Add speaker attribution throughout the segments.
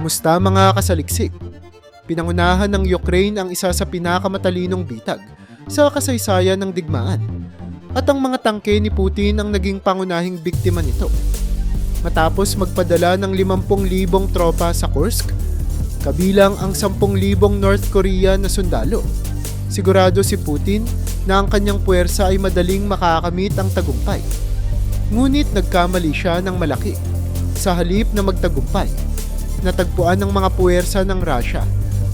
Speaker 1: Kumusta mga kasaliksik? Pinangunahan ng Ukraine ang isa sa pinakamatalinong bitag sa kasaysayan ng digmaan at ang mga tangke ni Putin ang naging pangunahing biktima nito. Matapos magpadala ng 50,000 tropa sa Kursk, kabilang ang 10,000 North Korea na sundalo, sigurado si Putin na ang kanyang puwersa ay madaling makakamit ang tagumpay. Ngunit nagkamali siya ng malaki. Sa halip na magtagumpay, natagpuan ng mga puwersa ng Russia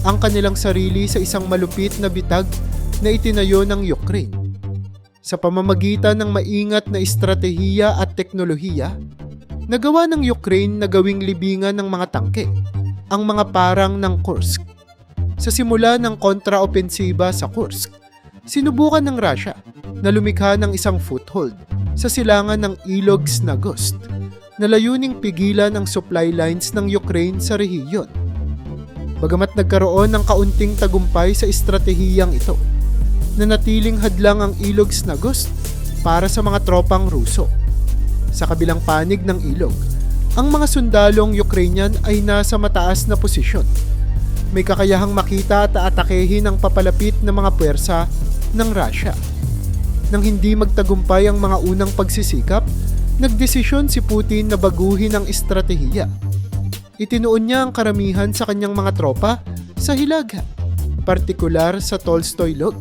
Speaker 1: ang kanilang sarili sa isang malupit na bitag na itinayo ng Ukraine. Sa pamamagitan ng maingat na estratehiya at teknolohiya, nagawa ng Ukraine na gawing libingan ng mga tangke, ang mga parang ng Kursk. Sa simula ng kontraopensiba sa Kursk, sinubukan ng Russia na lumikha ng isang foothold sa silangan ng Ilog Snagost na layuning pigilan ang supply lines ng Ukraine sa rehiyon. Bagamat nagkaroon ng kaunting tagumpay sa estratehiyang ito, nanatiling hadlang ang Ilog Snagost para sa mga tropang Ruso. Sa kabilang panig ng ilog, ang mga sundalong Ukrainian ay nasa mataas na posisyon. May kakayahang makita at atakehin ang papalapit na mga puwersa ng Russia. Nang hindi magtagumpay ang mga unang pagsisikap, nagdesisyon si Putin na baguhin ang estratehiya. Itinuon niya ang karamihan sa kanyang mga tropa sa Hilaga, partikular sa Tolstoy Log,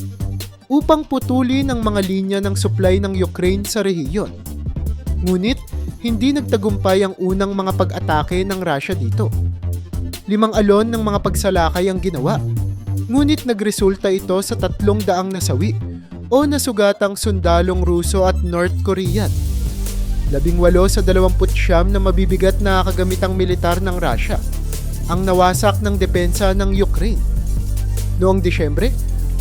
Speaker 1: upang putulin ang mga linya ng supply ng Ukraine sa rehiyon. Ngunit, hindi nagtagumpay ang unang mga pag-atake ng Russia dito. Limang alon ng mga pagsalakay ang ginawa, ngunit nagresulta ito sa tatlong daang nasawi o nasugatang sundalong Ruso at North Korean. Labing walo sa dalawamput siyam na mabibigat na kagamitang militar ng Russia ang nawasak ng depensa ng Ukraine. Noong Disyembre,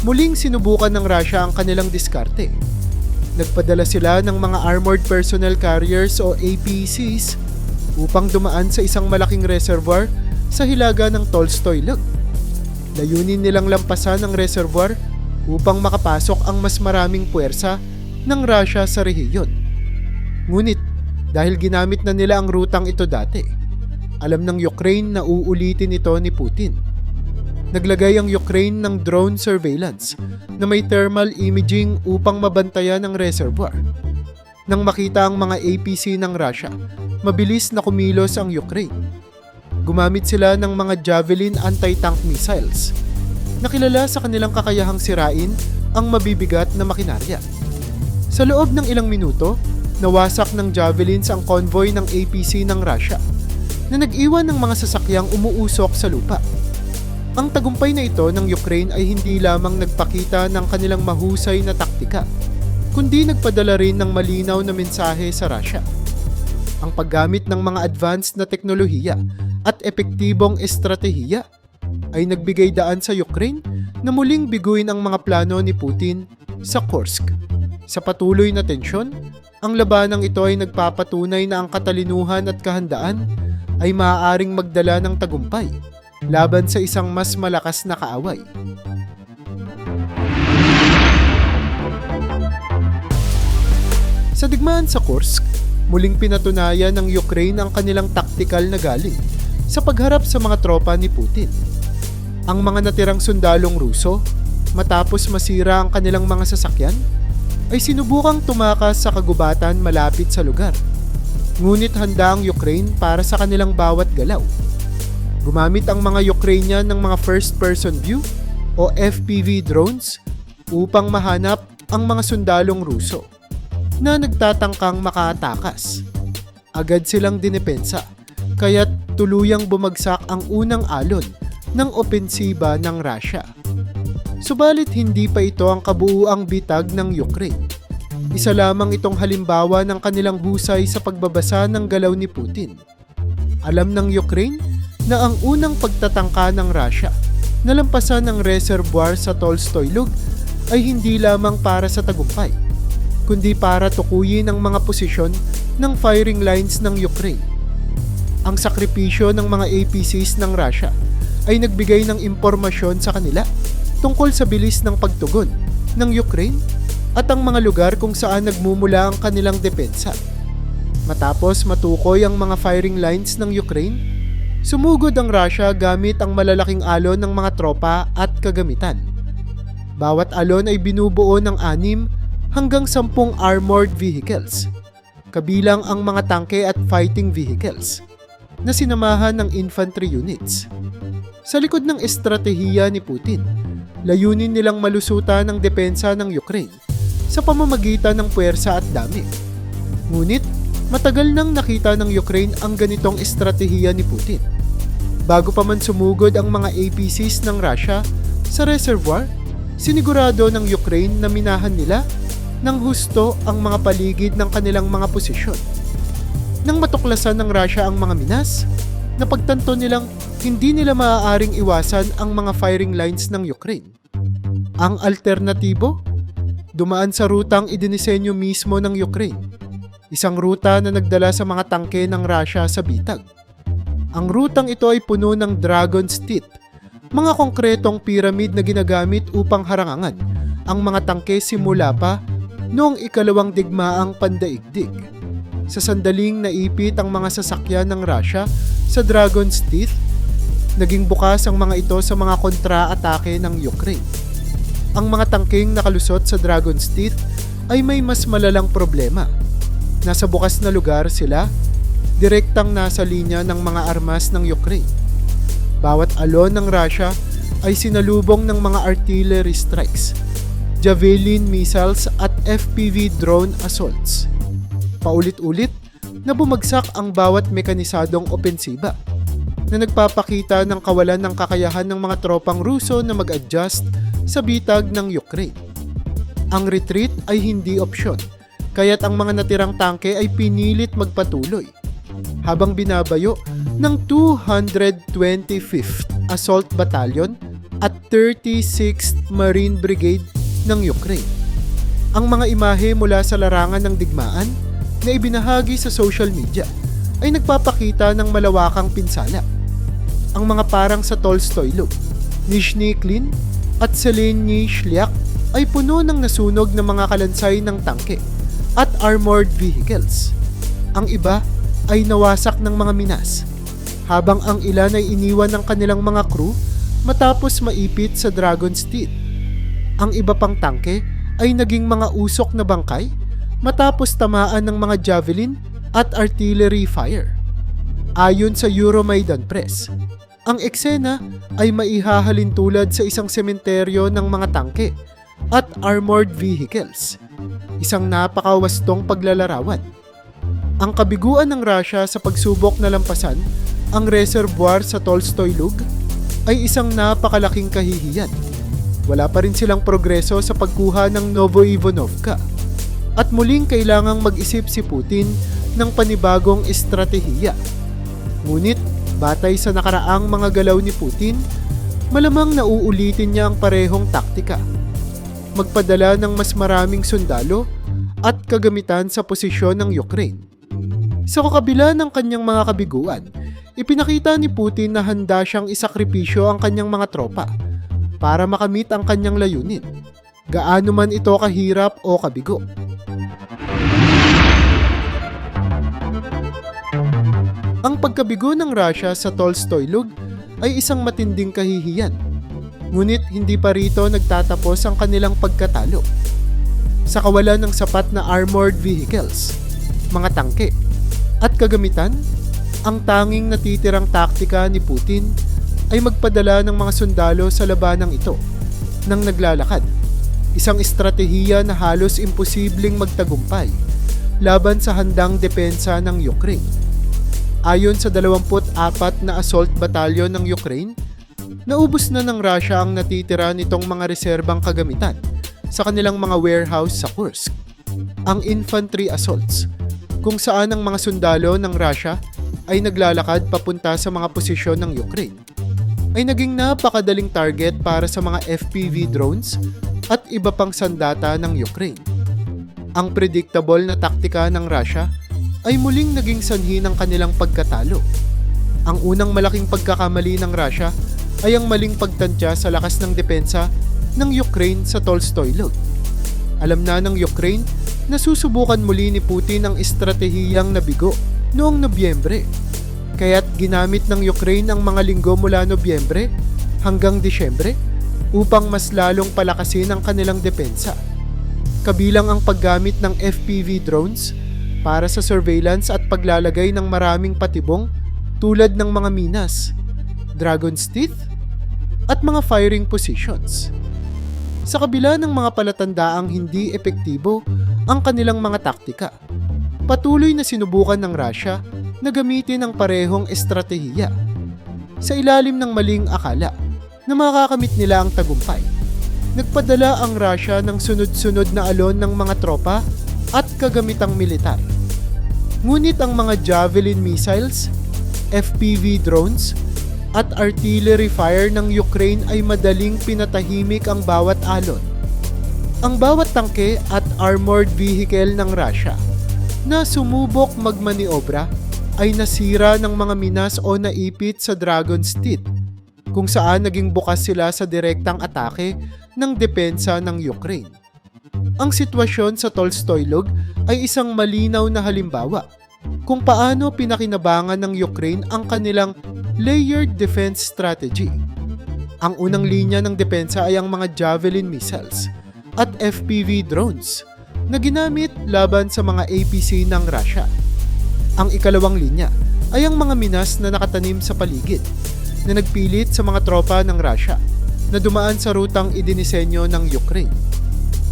Speaker 1: muling sinubukan ng Russia ang kanilang diskarte. Nagpadala sila ng mga Armored Personnel Carriers o APCs upang dumaan sa isang malaking reservoir sa hilaga ng Tolstoy Lake. Layunin nilang lampasan ang reservoir upang makapasok ang mas maraming puwersa ng Russia sa rehiyon. Ngunit dahil ginamit na nila ang rutang ito dati, alam ng Ukraine na uulitin ito ni Putin. Naglagay ang Ukraine ng drone surveillance na may thermal imaging upang mabantayan ang reservoir. Nang makita ang mga APC ng Russia, mabilis na kumilos ang Ukraine. Gumamit sila ng mga Javelin anti-tank missiles nakilala sa kanilang kakayahang sirain ang mabibigat na makinarya. Sa loob ng ilang minuto, nawasak ng javelins ang convoy ng APC ng Russia na nag-iwan ng mga sasakyang umuusok sa lupa. Ang tagumpay na ito ng Ukraine ay hindi lamang nagpakita ng kanilang mahusay na taktika, kundi nagpadala rin ng malinaw na mensahe sa Russia. Ang paggamit ng mga advanced na teknolohiya at epektibong estratehiya ay nagbigay daan sa Ukraine na muling biguin ang mga plano ni Putin sa Kursk. Sa patuloy na tensyon, ang labanang ito ay nagpapatunay na ang katalinuhan at kahandaan ay maaaring magdala ng tagumpay laban sa isang mas malakas na kaaway. Sa digmaan sa Kursk, muling pinatunayan ng Ukraine ang kanilang taktikal na galing sa pagharap sa mga tropa ni Putin. Ang mga natirang sundalong Ruso, matapos masira ang kanilang mga sasakyan, ay sinubukang tumakas sa kagubatan malapit sa lugar. Ngunit handa ang Ukraine para sa kanilang bawat galaw. Gumamit ang mga Ukrainian ng mga first-person view o FPV drones upang mahanap ang mga sundalong Ruso na nagtatangkang makaatakas. Agad silang dinepensa, kaya't tuluyang bumagsak ang unang alon ng opensiba ng Russia. Subalit hindi pa ito ang kabuuang bitag ng Ukraine. Isa lamang itong halimbawa ng kanilang husay sa pagbabasa ng galaw ni Putin. Alam ng Ukraine na ang unang pagtatangka ng Russia na lampasan ng reservoir sa Tolstoy Lug ay hindi lamang para sa tagumpay, kundi para tukuyin ang mga posisyon ng firing lines ng Ukraine. Ang sakripisyo ng mga APCs ng Russia ay nagbigay ng impormasyon sa kanila tungkol sa bilis ng pagtugon ng Ukraine at ang mga lugar kung saan nagmumula ang kanilang depensa. Matapos matukoy ang mga firing lines ng Ukraine, Sumugod ang Russia gamit ang malalaking alon ng mga tropa at kagamitan. Bawat alon ay binubuo ng anim hanggang sampung armored vehicles, kabilang ang mga tangke at fighting vehicles, na sinamahan ng infantry units. Sa likod ng estratehiya ni Putin, layunin nilang malusutan ang depensa ng Ukraine sa pamamagitan ng puwersa at dami. Ngunit, matagal nang nakita ng Ukraine ang ganitong estratehiya ni Putin. Bago pa man sumugod ang mga APCs ng Russia sa reservoir, sinigurado ng Ukraine na minahan nila ng husto ang mga paligid ng kanilang mga posisyon. Nang matuklasan ng Russia ang mga minas, napagtanto nilang hindi nila maaaring iwasan ang mga firing lines ng Ukraine. Ang alternatibo? Dumaan sa rutang idinisenyo mismo ng Ukraine. Isang ruta na nagdala sa mga tangke ng Russia sa bitag. Ang rutang ito ay puno ng Dragon's Teeth, mga konkretong pyramid na ginagamit upang harangangan ang mga tangke simula pa noong ikalawang digmaang pandaigdig. Sa sandaling naipit ang mga sasakyan ng Russia sa Dragon's Teeth, naging bukas ang mga ito sa mga kontra-atake ng Ukraine. Ang mga tangking nakalusot sa Dragon's Teeth ay may mas malalang problema. Nasa bukas na lugar sila direktang nasa linya ng mga armas ng Ukraine. Bawat alon ng Russia ay sinalubong ng mga artillery strikes, Javelin missiles at FPV drone assaults. Paulit-ulit na bumagsak ang bawat mekanisadong opensiba na nagpapakita ng kawalan ng kakayahan ng mga tropang Ruso na mag-adjust sa bitag ng Ukraine. Ang retreat ay hindi opsyon, kaya't ang mga natirang tangke ay pinilit magpatuloy habang binabayo ng 225th Assault Battalion at 36th Marine Brigade ng Ukraine. Ang mga imahe mula sa larangan ng digmaan na ibinahagi sa social media ay nagpapakita ng malawakang pinsala. Ang mga parang sa Tolstoy Loop, Nizhny Klin at Seleny Shliak ay puno ng nasunog na mga kalansay ng tangke at armored vehicles. Ang iba ay nawasak ng mga minas, habang ang ilan ay iniwan ng kanilang mga crew matapos maipit sa Dragon's Teeth. Ang iba pang tangke ay naging mga usok na bangkay matapos tamaan ng mga javelin at artillery fire. Ayon sa Euromaidan Press, ang eksena ay maihahalin tulad sa isang sementeryo ng mga tangke at armored vehicles. Isang napakawastong paglalarawan ang kabiguan ng Russia sa pagsubok na lampasan ang reservoir sa Tolstoy Lug ay isang napakalaking kahihiyan. Wala pa rin silang progreso sa pagkuha ng Novoivonovka at muling kailangang mag-isip si Putin ng panibagong estratehiya. Ngunit batay sa nakaraang mga galaw ni Putin, malamang nauulitin niya ang parehong taktika. Magpadala ng mas maraming sundalo at kagamitan sa posisyon ng Ukraine. Sa kakabila ng kanyang mga kabiguan, ipinakita ni Putin na handa siyang isakripisyo ang kanyang mga tropa para makamit ang kanyang layunin, gaano man ito kahirap o kabigo. Ang pagkabigo ng Russia sa Tolstoy Lug ay isang matinding kahihiyan. Ngunit hindi pa rito nagtatapos ang kanilang pagkatalo. Sa kawalan ng sapat na armored vehicles, mga tangke, at kagamitan, ang tanging natitirang taktika ni Putin ay magpadala ng mga sundalo sa labanang ito nang naglalakad. Isang estratehiya na halos imposibleng magtagumpay laban sa handang depensa ng Ukraine. Ayon sa 24 na assault batalyon ng Ukraine, naubos na ng Russia ang natitira nitong mga reserbang kagamitan sa kanilang mga warehouse sa Kursk. Ang infantry assaults kung saan ang mga sundalo ng Russia ay naglalakad papunta sa mga posisyon ng Ukraine ay naging napakadaling target para sa mga FPV drones at iba pang sandata ng Ukraine. Ang predictable na taktika ng Russia ay muling naging sanhi ng kanilang pagkatalo. Ang unang malaking pagkakamali ng Russia ay ang maling pagtantya sa lakas ng depensa ng Ukraine sa Tolstoy Lug. Alam na ng Ukraine na susubukan muli ni Putin ang estratehiyang nabigo noong Nobyembre. Kaya't ginamit ng Ukraine ang mga linggo mula Nobyembre hanggang Disyembre upang mas lalong palakasin ang kanilang depensa. Kabilang ang paggamit ng FPV drones para sa surveillance at paglalagay ng maraming patibong tulad ng mga minas, dragon's teeth, at mga firing positions. Sa kabila ng mga palatandaang hindi epektibo ang kanilang mga taktika, patuloy na sinubukan ng Russia na gamitin ang parehong estratehiya. Sa ilalim ng maling akala na makakamit nila ang tagumpay, nagpadala ang Russia ng sunod-sunod na alon ng mga tropa at kagamitang militar. Ngunit ang mga Javelin missiles, FPV drones, at artillery fire ng Ukraine ay madaling pinatahimik ang bawat alon. Ang bawat tangke at armored vehicle ng Russia na sumubok magmaniobra ay nasira ng mga minas o naipit sa Dragon's Teeth kung saan naging bukas sila sa direktang atake ng depensa ng Ukraine. Ang sitwasyon sa Tolstoylog ay isang malinaw na halimbawa kung paano pinakinabangan ng Ukraine ang kanilang layered defense strategy. Ang unang linya ng depensa ay ang mga Javelin missiles at FPV drones na ginamit laban sa mga APC ng Russia. Ang ikalawang linya ay ang mga minas na nakatanim sa paligid na nagpilit sa mga tropa ng Russia na dumaan sa rutang idinisenyo ng Ukraine.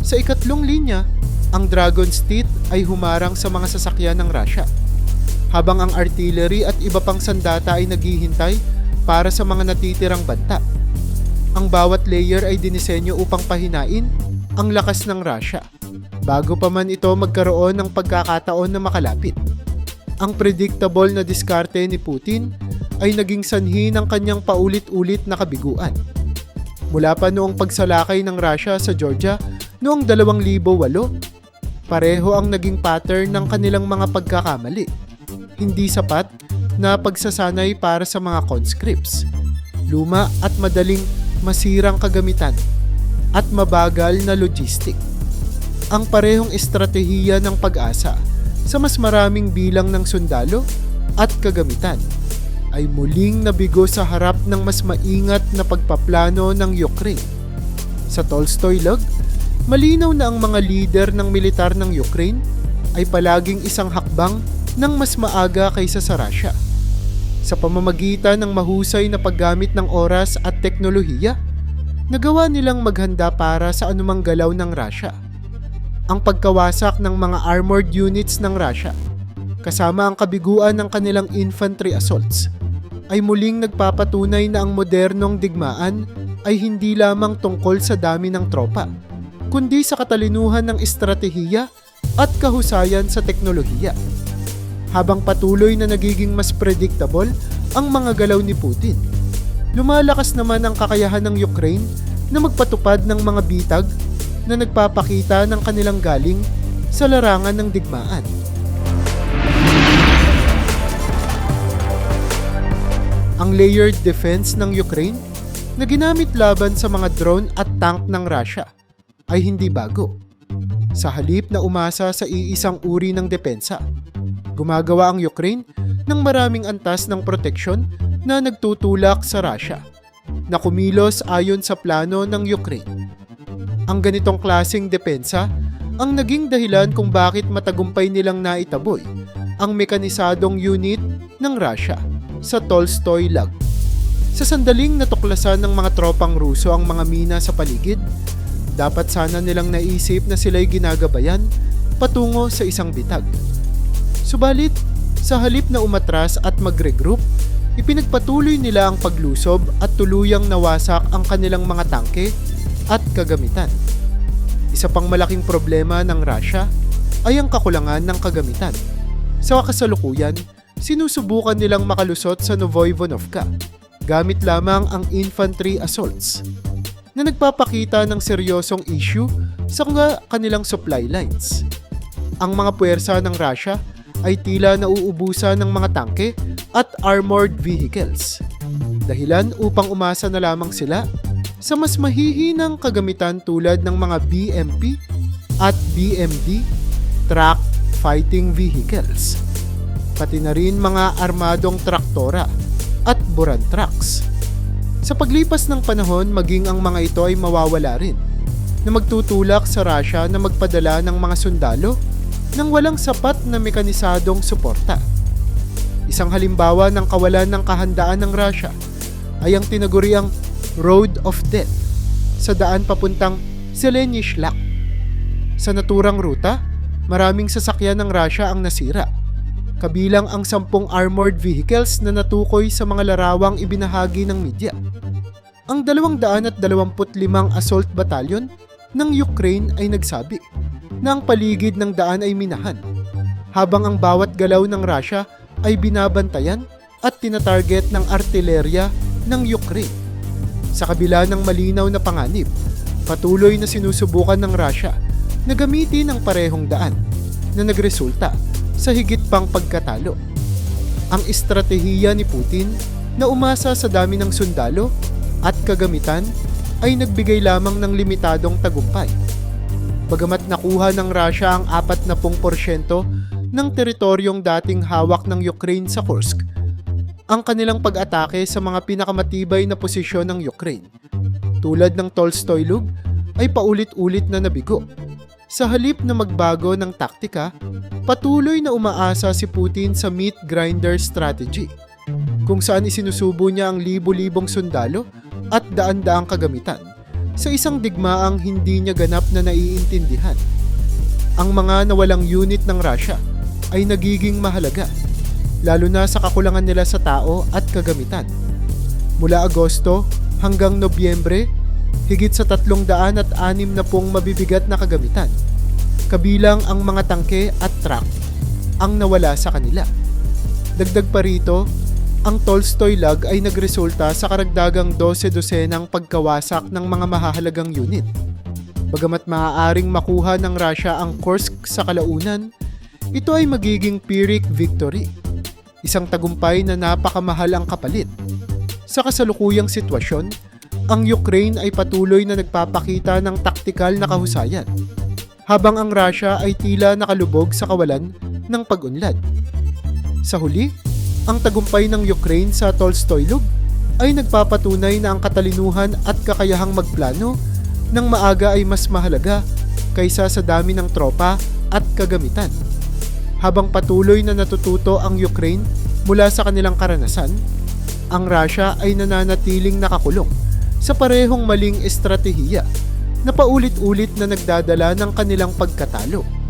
Speaker 1: Sa ikatlong linya, ang Dragon's Teeth ay humarang sa mga sasakyan ng Russia habang ang artillery at iba pang sandata ay naghihintay para sa mga natitirang banta. Ang bawat layer ay dinisenyo upang pahinain ang lakas ng Russia bago pa man ito magkaroon ng pagkakataon na makalapit. Ang predictable na diskarte ni Putin ay naging sanhi ng kanyang paulit-ulit na kabiguan. Mula pa noong pagsalakay ng Russia sa Georgia noong 2008, pareho ang naging pattern ng kanilang mga pagkakamali hindi sapat na pagsasanay para sa mga conscripts, luma at madaling masirang kagamitan, at mabagal na logistic. Ang parehong estratehiya ng pag-asa sa mas maraming bilang ng sundalo at kagamitan ay muling nabigo sa harap ng mas maingat na pagpaplano ng Ukraine. Sa Tolstoy Log, malinaw na ang mga leader ng militar ng Ukraine ay palaging isang hakbang ng mas maaga kaysa sa Russia. Sa pamamagitan ng mahusay na paggamit ng oras at teknolohiya, nagawa nilang maghanda para sa anumang galaw ng Russia. Ang pagkawasak ng mga armored units ng Russia, kasama ang kabiguan ng kanilang infantry assaults, ay muling nagpapatunay na ang modernong digmaan ay hindi lamang tungkol sa dami ng tropa, kundi sa katalinuhan ng estratehiya at kahusayan sa teknolohiya habang patuloy na nagiging mas predictable ang mga galaw ni Putin. Lumalakas naman ang kakayahan ng Ukraine na magpatupad ng mga bitag na nagpapakita ng kanilang galing sa larangan ng digmaan. Ang layered defense ng Ukraine na ginamit laban sa mga drone at tank ng Russia ay hindi bago. Sa halip na umasa sa iisang uri ng depensa, Gumagawa ang Ukraine ng maraming antas ng proteksyon na nagtutulak sa Russia na kumilos ayon sa plano ng Ukraine. Ang ganitong klasing depensa ang naging dahilan kung bakit matagumpay nilang naitaboy ang mekanisadong unit ng Russia sa Tolstoy Lag. Sa sandaling natuklasan ng mga tropang Ruso ang mga mina sa paligid, dapat sana nilang naisip na sila'y ginagabayan patungo sa isang bitag. Subalit, sa halip na umatras at mag-regroup, ipinagpatuloy nila ang paglusob at tuluyang nawasak ang kanilang mga tangke at kagamitan. Isa pang malaking problema ng Russia ay ang kakulangan ng kagamitan. Sa kasalukuyan, sinusubukan nilang makalusot sa Novoivonovka gamit lamang ang infantry assaults na nagpapakita ng seryosong issue sa kanilang supply lines. Ang mga puwersa ng Russia ay tila nauubusan ng mga tangke at armored vehicles. Dahilan upang umasa na lamang sila sa mas mahihinang kagamitan tulad ng mga BMP at BMD track fighting vehicles. pati na rin mga armadong traktora at buran trucks. Sa paglipas ng panahon, maging ang mga ito ay mawawala rin na magtutulak sa Russia na magpadala ng mga sundalo nang walang sapat na mekanisadong suporta. Isang halimbawa ng kawalan ng kahandaan ng Russia ay ang tinaguriang Road of Death sa daan papuntang Selenishlag. Sa naturang ruta, maraming sasakyan ng Russia ang nasira. Kabilang ang sampung armored vehicles na natukoy sa mga larawang ibinahagi ng media. Ang 225 assault battalion ng Ukraine ay nagsabi na ang paligid ng daan ay minahan, habang ang bawat galaw ng Russia ay binabantayan at tinatarget ng artilerya ng Ukraine. Sa kabila ng malinaw na panganib, patuloy na sinusubukan ng Russia na gamitin ang parehong daan na nagresulta sa higit pang pagkatalo. Ang estratehiya ni Putin na umasa sa dami ng sundalo at kagamitan ay nagbigay lamang ng limitadong tagumpay. Bagamat nakuha ng Russia ang 40% ng teritoryong dating hawak ng Ukraine sa Kursk, ang kanilang pag-atake sa mga pinakamatibay na posisyon ng Ukraine, tulad ng Tolstoy Lug, ay paulit-ulit na nabigo. Sa halip na magbago ng taktika, patuloy na umaasa si Putin sa meat grinder strategy, kung saan isinusubo niya ang libo-libong sundalo at daan-daang kagamitan sa isang digmaang hindi niya ganap na naiintindihan. Ang mga nawalang unit ng Russia ay nagiging mahalaga, lalo na sa kakulangan nila sa tao at kagamitan. Mula Agosto hanggang Nobyembre, higit sa tatlong daan at anim na pong mabibigat na kagamitan, kabilang ang mga tangke at truck, ang nawala sa kanila. Dagdag pa rito, ang Tolstoy Lag ay nagresulta sa karagdagang 12 dosenang pagkawasak ng mga mahahalagang unit. Bagamat maaaring makuha ng Russia ang Kursk sa kalaunan, ito ay magiging Pyrrhic victory, isang tagumpay na napakamahal ang kapalit. Sa kasalukuyang sitwasyon, ang Ukraine ay patuloy na nagpapakita ng taktikal na kahusayan, habang ang Russia ay tila nakalubog sa kawalan ng pag-unlad. Sa huli, ang tagumpay ng Ukraine sa Tolstoy Lug ay nagpapatunay na ang katalinuhan at kakayahang magplano ng maaga ay mas mahalaga kaysa sa dami ng tropa at kagamitan. Habang patuloy na natututo ang Ukraine mula sa kanilang karanasan, ang Russia ay nananatiling nakakulong sa parehong maling estratehiya na paulit-ulit na nagdadala ng kanilang pagkatalo.